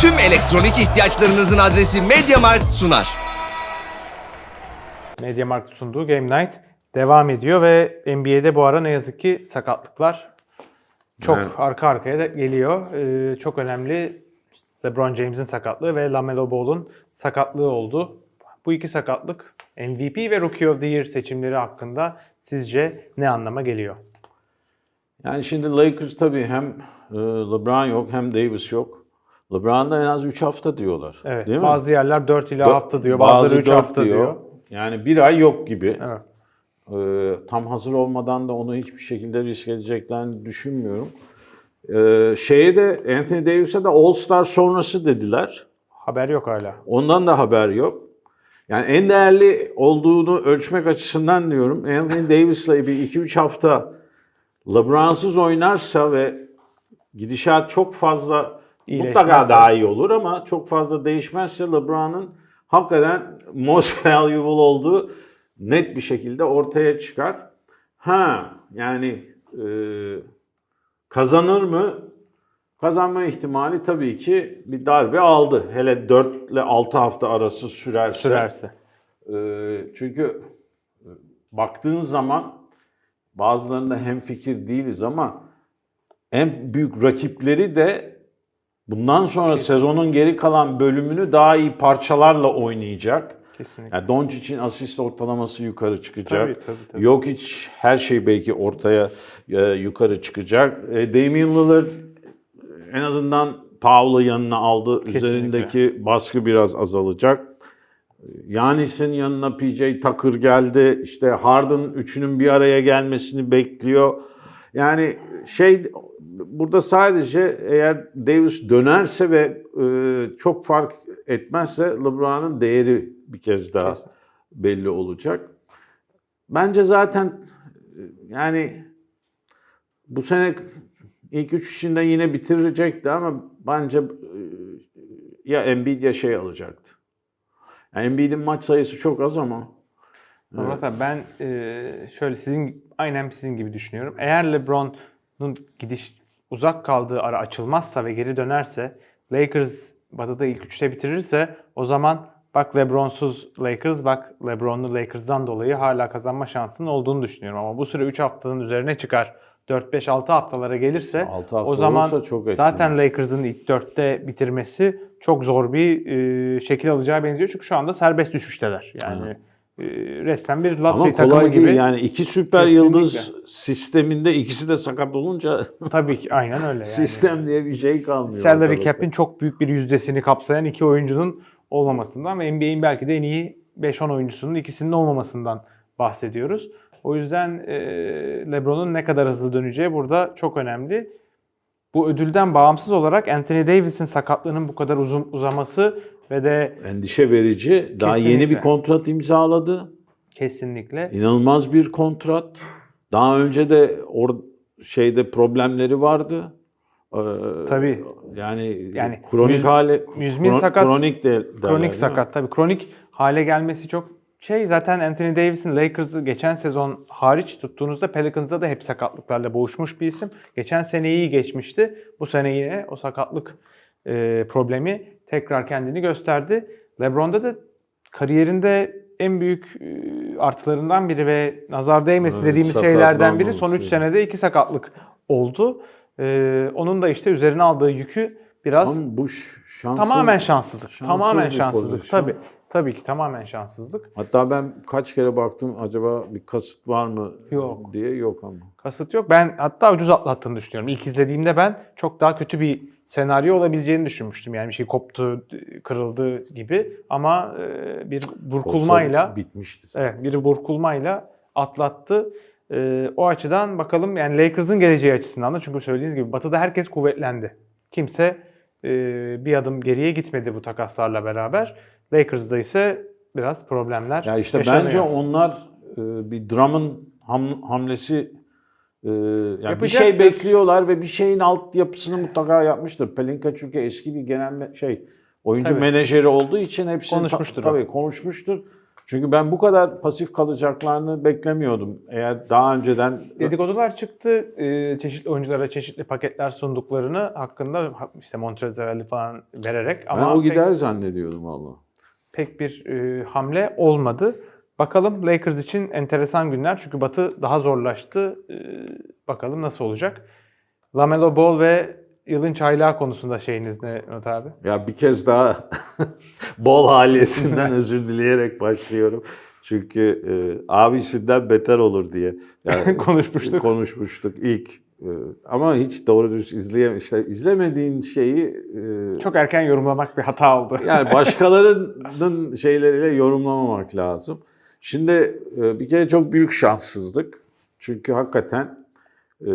Tüm elektronik ihtiyaçlarınızın adresi MediaMarkt sunar. MediaMarkt sunduğu Game Night devam ediyor ve NBA'de bu ara ne yazık ki sakatlıklar çok Evet. arka arkaya da geliyor. Ee, çok önemli LeBron James'in sakatlığı ve LaMelo Ball'un sakatlığı oldu. Bu iki sakatlık MVP ve Rookie of the Year seçimleri hakkında sizce ne anlama geliyor? Yani şimdi Lakers tabii hem e, LeBron yok hem Davis yok. LeBron'da en az 3 hafta diyorlar. Evet. Değil mi? bazı yerler 4 ila Dö- hafta diyor, bazıları 3 dört hafta diyor. Yani bir ay yok gibi. Evet. Ee, tam hazır olmadan da onu hiçbir şekilde risk edeceklerini düşünmüyorum. Ee, şeye de Anthony Davis'e de All Star sonrası dediler. Haber yok hala. Ondan da haber yok. Yani en değerli olduğunu ölçmek açısından diyorum. Anthony Davis'le bir 2-3 hafta LeBron'suz oynarsa ve gidişat çok fazla. Mutlaka daha iyi olur ama çok fazla değişmezse LeBron'un hakikaten most valuable olduğu net bir şekilde ortaya çıkar. Ha yani e, kazanır mı? Kazanma ihtimali tabii ki bir darbe aldı. Hele 4 ile 6 hafta arası sürerse. Sürerse. Ee, çünkü e, baktığın zaman bazılarında hem fikir değiliz ama en büyük rakipleri de bundan sonra sezonun geri kalan bölümünü daha iyi parçalarla oynayacak. Kesinlikle. Yani Doncic'in asist ortalaması yukarı çıkacak. Tabii, tabii, tabii. Yok hiç her şey belki ortaya e, yukarı çıkacak. E, Damian Lillard en azından Paul'u yanına aldı. Kesinlikle. Üzerindeki baskı biraz azalacak. Yanis'in yanına PJ Tucker geldi. İşte Harden üçünün bir araya gelmesini bekliyor. Yani şey burada sadece eğer Davis dönerse ve e, çok fark etmezse LeBron'un değeri bir kez daha Kesin. belli olacak. Bence zaten yani bu sene ilk üç içinde yine bitirecekti ama bence e, ya Embiid ya şey alacaktı. Yani Embiid'in maç sayısı çok az ama Murat abi ben e, şöyle sizin aynen sizin gibi düşünüyorum. Eğer LeBron'un gidiş uzak kaldığı ara açılmazsa ve geri dönerse Lakers Batı'da ilk üçte bitirirse o zaman bak LeBron'suz Lakers bak LeBron'lu Lakers'dan dolayı hala kazanma şansının olduğunu düşünüyorum. Ama bu süre 3 haftanın üzerine çıkar. 4-5-6 haftalara gelirse hafta o zaman çok etkili. zaten Lakers'ın ilk 4'te bitirmesi çok zor bir e, şekil alacağı benziyor. Çünkü şu anda serbest düşüşteler. Yani e, resmen bir ama lottery takımı kolay gibi. değil. Yani iki süper Kesinlikle. yıldız sisteminde ikisi de sakat olunca Tabii ki aynen öyle yani. sistem diye bir şey kalmıyor. Salary ortalıkta. cap'in çok büyük bir yüzdesini kapsayan iki oyuncunun olmamasından ve NBA'in belki de en iyi 5-10 oyuncusunun ikisinin olmamasından bahsediyoruz. O yüzden e, LeBron'un ne kadar hızlı döneceği burada çok önemli. Bu ödülden bağımsız olarak Anthony Davis'in sakatlığının bu kadar uzun uzaması ve de Endişe verici. Daha yeni Kesinlikle. bir kontrat imzaladı. kesinlikle İnanılmaz bir kontrat. Daha önce de or şeyde problemleri vardı. Ee, Tabii. Yani, Yani kronik yüz- hale müzmin kron- sakat- kronik de derler, kronik sakat tabii kronik hale gelmesi çok şey zaten Anthony Davis'in Lakers'ı geçen sezon hariç tuttuğunuzda Pelicans'da da hep sakatlıklarla boğuşmuş bir isim. Geçen seneyi iyi geçmişti. Bu sene yine o sakatlık e, problemi tekrar kendini gösterdi. LeBron'da da kariyerinde en büyük e, artılarından biri ve nazar değmesi Evet, dediğimiz şeylerden biri son 3 sakatlanmaması. senede iki sakatlık oldu. E, onun da işte üzerine aldığı yükü biraz Ama bu şanssız, Tamamen şanssızlık. şanssız tamamen şanssızlık. pozisyon. Tabii. Tabii ki tamamen şanssızlık. Hatta ben kaç kere baktım acaba bir kasıt var mı Yok. diye yok ama. Kasıt yok. Ben hatta ucuz atlattığını düşünüyorum. İlk izlediğimde ben çok daha kötü bir senaryo olabileceğini düşünmüştüm. Yani bir şey koptu, kırıldı gibi. Ama e, bir burkulmayla, Olsa bitmişti. evet, bir burkulmayla atlattı. E, o açıdan bakalım yani Lakers'ın geleceği açısından da çünkü söylediğiniz gibi Batı'da herkes kuvvetlendi. Kimse e, bir adım geriye gitmedi bu takaslarla beraber. Lakers'da ise biraz problemler Ya işte yaşanıyor. bence onlar bir Drummond ham- hamlesi e, yani bir şey bekliyorlar ve bir şeyin alt yapısını mutlaka yapmıştır. Pelinka çünkü eski bir genel şey oyuncu Tabii. menajeri olduğu için hepsini ta- Konuşmuştur o. tabii konuşmuştur. Çünkü ben bu kadar pasif kalacaklarını beklemiyordum. Eğer daha önceden Dedikodular çıktı. Ee, çeşitli oyunculara çeşitli paketler sunduklarını hakkında ha- işte Montrezl falan vererek ben ama o pek- gider zannediyordum valla. pek bir e, hamle olmadı. Bakalım Lakers için enteresan günler çünkü Batı daha zorlaştı. E, bakalım nasıl olacak. Lamelo Ball ve yılın çaylağı konusunda şeyiniz ne Murat abi? Ya bir kez daha bol ailesinden özür dileyerek başlıyorum. Çünkü e, abisinden beter olur diye. Yani Konuşmuştuk. Konuşmuştuk ilk. E, ama hiç doğru düz izleyem işte izlemediğin şeyi e, Çok erken yorumlamak bir hata oldu. yani başkalarının şeyleriyle yorumlamamak lazım. Şimdi e, bir kere çok büyük şanssızlık. Çünkü hakikaten e,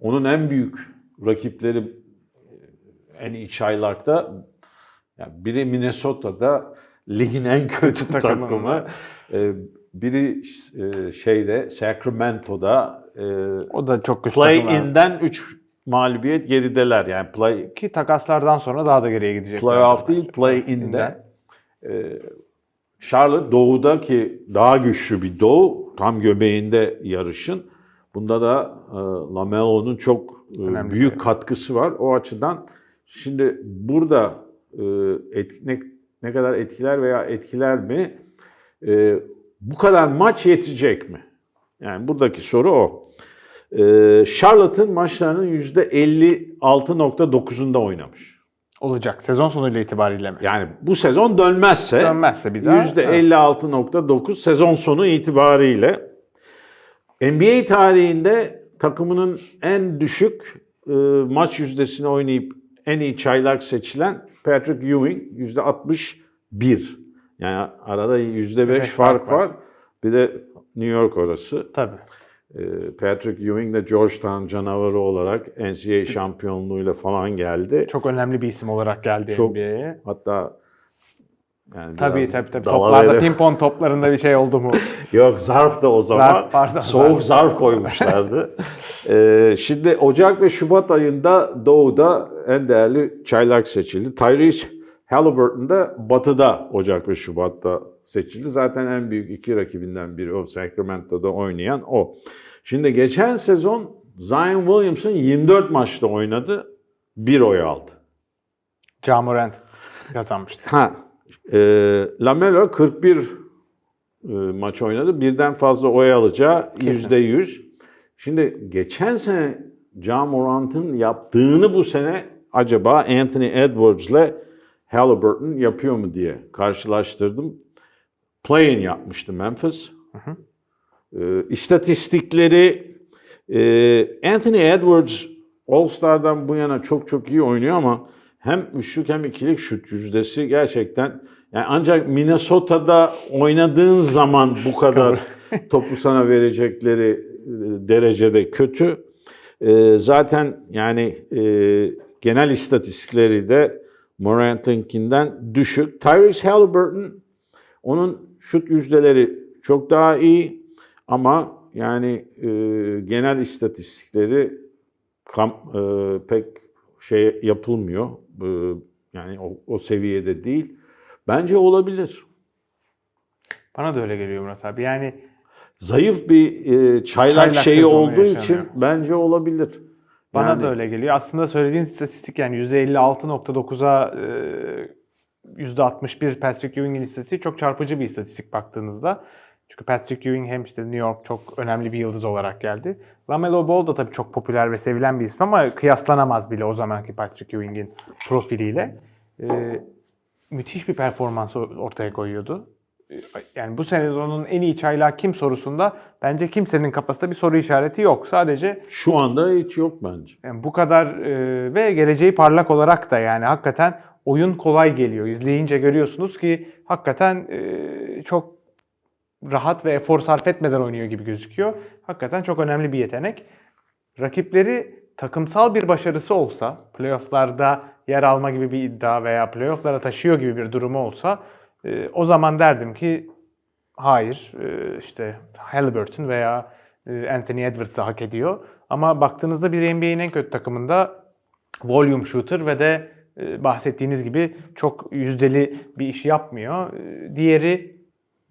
onun en büyük rakipleri e, en iyi çaylakta yani biri Minnesota'da ligin en kötü takımı. E, biri e, şeyde Sacramento'da e, O da çok kötü takımlar. play-in'den 3 mağlubiyet gerideler. Yani play Ki takaslardan sonra daha da geriye gidecek. Playoff değil, play-in'de. Ee, Charlotte doğudaki daha güçlü bir doğu. Tam göbeğinde yarışın. Bunda da e, Lamelo'nun çok e, Önemli büyük tabii. katkısı var. O açıdan şimdi burada e, et- ne, ne kadar etkiler veya etkiler mi? E, bu kadar maç yetecek mi? Yani buradaki soru o. E, Charlotte'ın maçlarının %56.9'unda oynamış. Olacak. Sezon sonuyla itibariyle mi? Yani bu sezon dönmezse Dönmezse bir daha. %56.9 sezon sonu itibariyle NBA tarihinde takımının en düşük e, maç yüzdesini oynayıp en iyi çaylak seçilen Patrick Ewing %61. Yani arada %5 Beş fark fark var. var. Bir de New York orası. Tabii. E, Patrick Ewing de Georgetown canavarı olarak NCAA şampiyonluğuyla falan geldi. Çok önemli bir isim olarak geldi Çok- NBA'ye. Hatta yani Tabii tabii tabii. Toplarda, pimpon toplarında bir şey oldu mu? Yok zarf da o zaman. Zarf, pardon, soğuk zarf. zarf koymuşlardı. Ee, şimdi Ocak ve Şubat ayında Doğu'da en değerli çaylak seçildi. Tyrese Halliburton da Batı'da Ocak ve Şubat'ta seçildi. Zaten en büyük iki rakibinden biri o. Sacramento'da oynayan o. Şimdi geçen sezon Zion Williamson 24 maçta oynadı. Bir oy aldı. Ja Morant kazanmıştı. Ha, e, Lamelo 41 e, maç oynadı. Birden fazla oy alacağı yüzde yüz. Şimdi geçen sene Ja Morant'ın yaptığını bu sene acaba Anthony Edwards'le Halliburton yapıyor mu diye karşılaştırdım. Play-in yapmıştı Memphis. E, istatistikleri e, Anthony Edwards All-Star'dan bu yana çok çok iyi oynuyor ama hem üçlük hem ikilik şut yüzdesi gerçekten yani ancak Minnesota'da oynadığın zaman bu kadar topu sana verecekleri e, derecede kötü. E, zaten yani e, genel istatistikleri de Morant'ınkinden düşük. Tyrese Halliburton onun şut yüzdeleri çok daha iyi ama yani e, genel istatistikleri kam, e, pek şey yapılmıyor. E, yani o, o seviyede değil. Bence olabilir. Bana da öyle geliyor Murat abi. Yani Zayıf bir e, çaylak, Çaylak şeyi olduğu yaşanıyor. için bence olabilir. Bana Yani- da öyle geliyor. Aslında söylediğin istatistik yani %56.9'a e, %61 Patrick Ewing'in istatistiği çok çarpıcı bir istatistik baktığınızda. Çünkü Patrick Ewing hem işte New York çok önemli bir yıldız olarak geldi. Lamelo Ball da tabii çok popüler ve sevilen bir isim ama kıyaslanamaz bile o zamanki Patrick Ewing'in profiliyle. E, müthiş bir performans or- ortaya koyuyordu. E, Yani bu sezonun en iyi çaylağı kim sorusunda bence kimsenin kafasında bir soru işareti yok. Sadece Şu anda hiç yok bence. yani bu kadar e, ve geleceği parlak olarak da yani hakikaten oyun kolay geliyor. İzleyince görüyorsunuz ki hakikaten e, çok rahat ve efor sarf etmeden oynuyor gibi gözüküyor. Hakikaten çok önemli bir yetenek. Rakipleri takımsal bir başarısı olsa, playofflarda yer alma gibi bir iddia veya playofflara taşıyor gibi bir durumu olsa e, o zaman derdim ki hayır e, işte Halliburton veya e, Anthony Edwards da hak ediyor. Ama baktığınızda bir NBA'nin en kötü takımında volume shooter ve de e, bahsettiğiniz gibi çok yüzdeli bir iş yapmıyor. E, Diğeri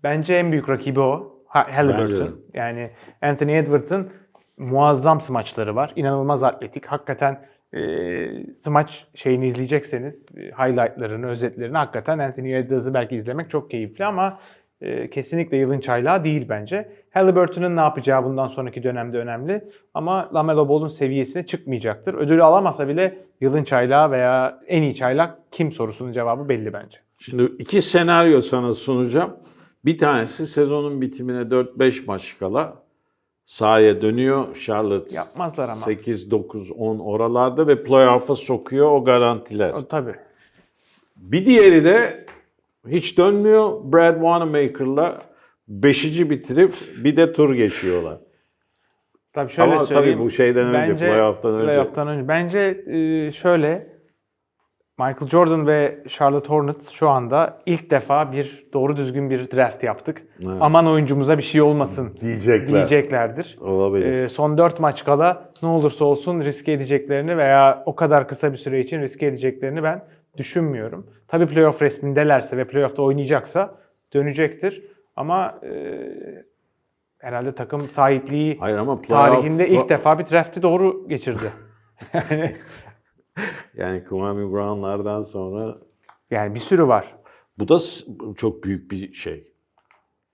Bence en büyük rakibi o. Halliburton. Yani Anthony Edwards'ın muazzam smaçları var. İnanılmaz atletik. Hakikaten e, smaç şeyini izleyecekseniz e, highlightlarını, özetlerini hakikaten Anthony Edwards'ı belki izlemek çok keyifli ama e, kesinlikle yılın çaylağı değil bence. Halliburton'un ne yapacağı bundan sonraki dönemde önemli ama LaMelo Ball'un seviyesine çıkmayacaktır. Ödülü alamasa bile yılın çaylağı veya en iyi çaylak kim sorusunun cevabı belli bence. Şimdi iki senaryo sana sunacağım. Bir tanesi sezonun bitimine 4-5 maç kala sahaya dönüyor. Charlotte Yapmazlar ama. 8, 9, 10 oralarda ve playoff'a sokuyor o garantiler. O, tabii. Bir diğeri de hiç dönmüyor. Brad Wanamaker'la 5. bitirip bir de tur geçiyorlar. Tabii şöyle Ama söyleyeyim. tabii bu şeyden önce, playoff'tan önce. playoff'tan önce. Bence e, şöyle Michael Jordan ve Charlotte Hornets şu anda ilk defa bir doğru düzgün bir draft yaptık. Evet. Aman oyuncumuza bir şey olmasın Diyecekler. diyeceklerdir. Olabilir. E, son 4 maç kala ne olursa olsun riske edeceklerini veya o kadar kısa bir süre için riske edeceklerini ben düşünmüyorum. Tabii playoff resmindelerse ve playoff'ta oynayacaksa dönecektir. Ama e, herhalde takım sahipliği Hayır ama playoff, tarihinde ilk defa bir draft'i doğru geçirdi. yani, Yani Kwame Brown'lardan sonra yani bir sürü var. bu da s- çok büyük bir şey.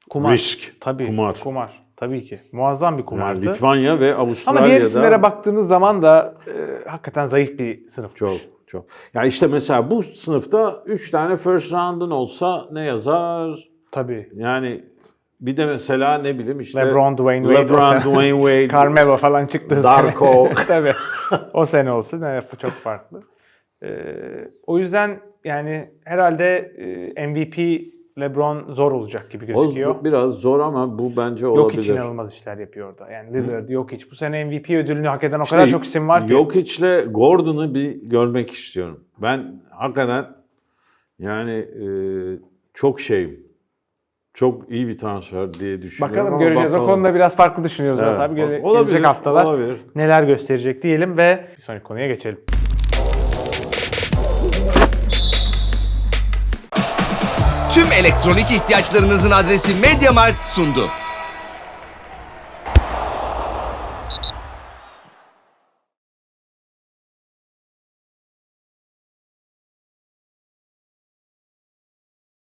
Kumar. Risk. Tabii. Kumar. Kumar. Tabii ki. Muazzam bir Yani kumardı. Litvanya ve Ama Avustralya'da diğer isimlere baktığınız zaman da e, hakikaten zayıf bir sınıf. çok çok. Ya işte mesela bu sınıfta 3 tane first round'un olsa ne yazar? Tabii. Yani bir de mesela ne bileyim işte LeBron, Dwayne Wade. LeBron, sene- Dwayne Wade. Carmelo falan çıktığı Darko. Tabii. O sene olsun. Bu çok farklı. Ee, o yüzden yani herhalde e, MVP LeBron zor olacak gibi O gözüküyor. z- biraz zor ama bu bence Yok olabilir. hiç inanılmaz işler yapıyor orada. Yani Lillard, yok hiç. Bu sene MVP ödülünü hak eden o İşte kadar çok isim var ki. Jokic'le Gordon'u bir görmek istiyorum. Ben hakikaten yani e, çok şeyim. Çok iyi bir transfer diye düşünüyorum. Bakalım ama göreceğiz. O bakalım. konuda biraz farklı düşünüyoruz. Evet, abi. Gele- olabilir, gelecek haftalar olabilir. neler gösterecek diyelim ve bir sonraki konuya geçelim. Tüm elektronik ihtiyaçlarınızın adresi MediaMarkt sundu.